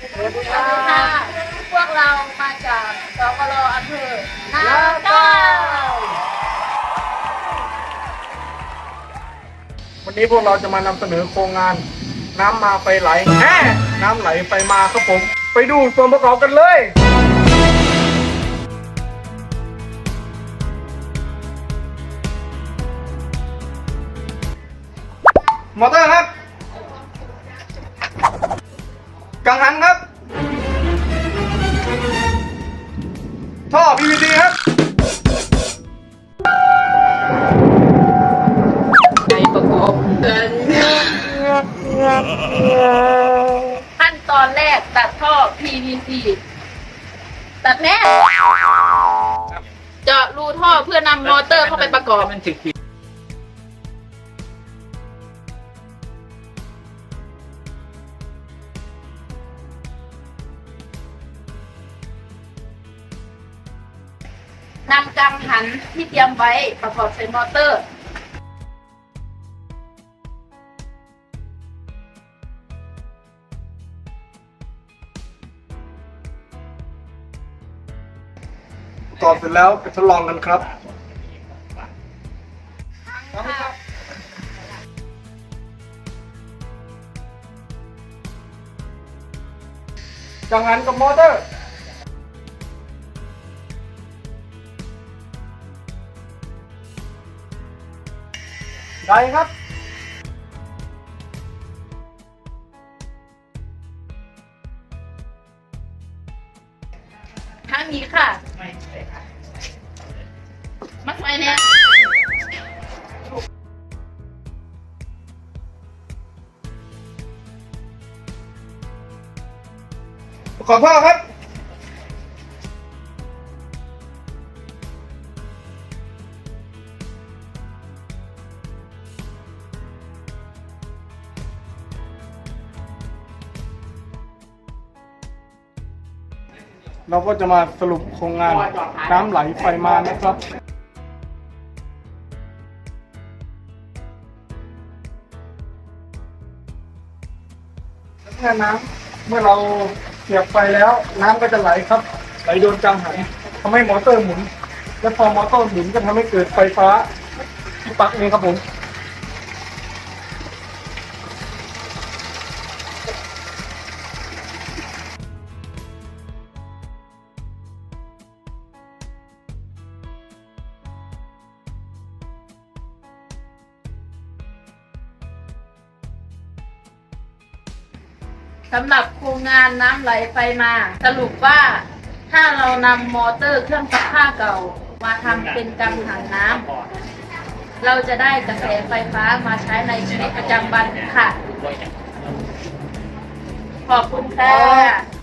สวัสดีค่ะพวกเรามาจากสกลอำเภอนาเก้าวันนี้พวกเราจะมานำเสนอโครงงาน น้ำมาไฟไหลแห่น้ำไหลไฟมาครับผม ไปดูส่วนประกอบกันเลยมอเตอร์ครับ กังหันครับ ท่อ PVC ครับไปประกอบกันขั้นตอนแรกตัดท่อ PVC ตัดแน่เจาะรูท่อเพื่อนำมอเตอร์เข้าไปประกอบ มันถึก นำกังหันที่เตรียมไว้ประกอบใส่มอเตอร์ประกอบเสร็จแล้วไปทดลองกันครับ กังหันกับมอเตอร์ ได้ครับทางนี้ค่ะมัดไว้เนี่ยขอพ่อครับ เราก็จะมาสรุปโครงงานน้ำไหลไฟมานะครับเมื่อน้ำเมื่อเราเสียบไฟแล้ว น้ำก็จะไหลครับ ไหลโดนกังหันทำให้มอเตอร์หมุน และพอมอเตอร์หมุนก็ทำให้เกิดไฟฟ้าที่ปลั๊กนี้ครับผม สำหรับโครงงานน้ำไหลไฟมา สรุปว่าถ้าเรานำมอเตอร์เครื่องซักผ้าเก่ามาทำเป็นกังหันน้ำเราจะได้กระแสไฟฟ้ามาใช้ในชีวิตประจำวันค่ะ ขอบคุณค่ะ